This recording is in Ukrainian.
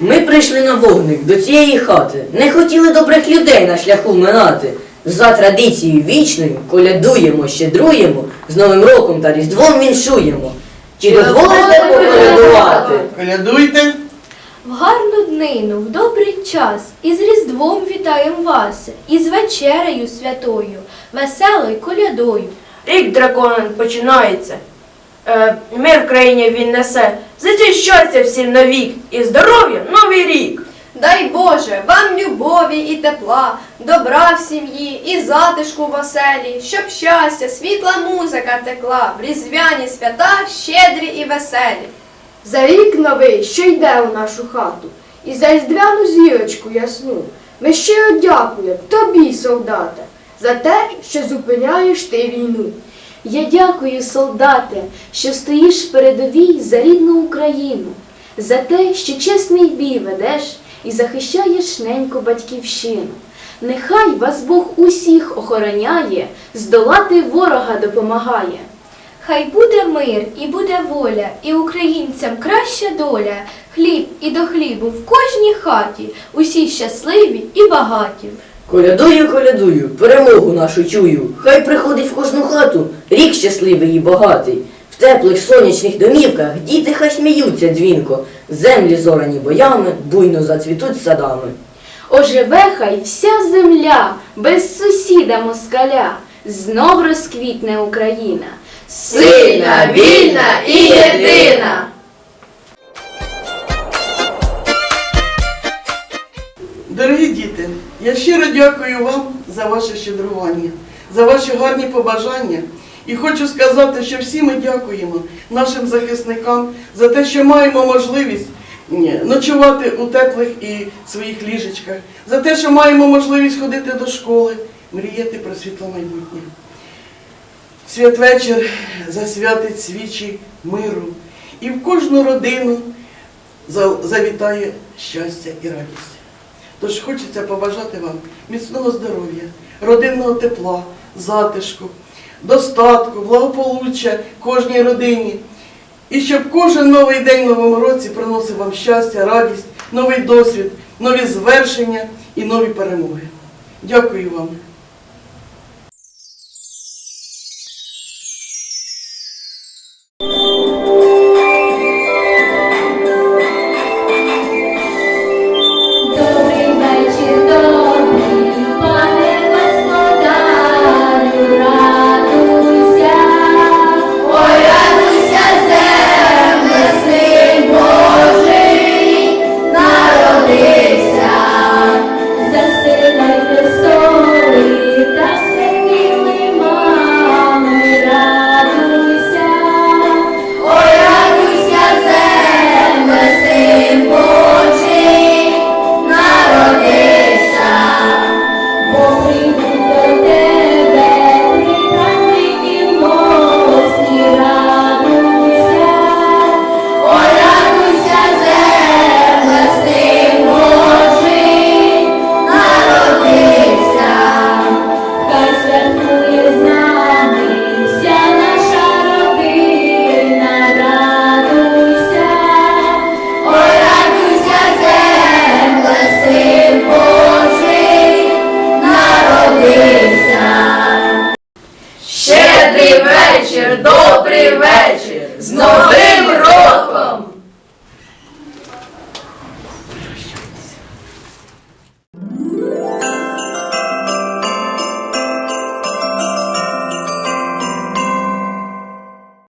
Ми прийшли на вогник до цієї хати. Не хотіли добрих людей на шляху минати. За традицією вічною колядуємо, щедруємо, з Новим роком та Різдвом віншуємо. Чи дозволите поколядувати? Колядуйте. В гарну днину, в добрий час, із Різдвом вітаєм вас, із вечерею святою, веселою колядою. Рік дракона починається. Е, мир в країні він несе. За щастя всім навік і здоров'я новий рік. Дай Боже, вам любові і тепла, добра в сім'ї і затишку в оселі, щоб щастя, світла музика текла, в різдвяні свята щедрі і веселі. За рік новий, що йде у нашу хату, і за різдвяну зірочку ясну. Ми щиро дякуємо тобі, солдате, за те, що зупиняєш ти війну. Я дякую, солдате, що стоїш в передовій за рідну Україну, за те, що чесний бій ведеш і захищаєш неньку батьківщину. Нехай вас Бог усіх охороняє, здолати ворога допомагає. Хай буде мир і буде воля, і українцям краща доля, хліб і до хлібу в кожній хаті, усі щасливі і багаті. Колядую, колядую, перемогу нашу чую. Хай приходить в кожну хату рік щасливий і багатий. В теплих сонячних домівках діти хай сміються дзвінко, землі зорані боями, буйно зацвітуть садами. Оживе хай вся земля, без сусіда москаля, знов розквітне Україна. Сильна, вільна і єдина! Дорогі діти, я щиро дякую вам за ваше щедрування, за ваші гарні побажання. І хочу сказати, що всі ми дякуємо нашим захисникам за те, що маємо можливість ночувати у теплих і своїх ліжечках, за те, що маємо можливість ходити до школи, мріяти про світло майбутнє. Святвечір засвятить свічі миру, і в кожну родину завітає щастя і радість. Тож хочеться побажати вам міцного здоров'я, родинного тепла, затишку, достатку, благополуччя кожній родині. І щоб кожен новий день в новому році приносив вам щастя, радість, новий досвід, нові звершення і нові перемоги. Дякую вам. Добрий вечір, добрий вечір з новим роком!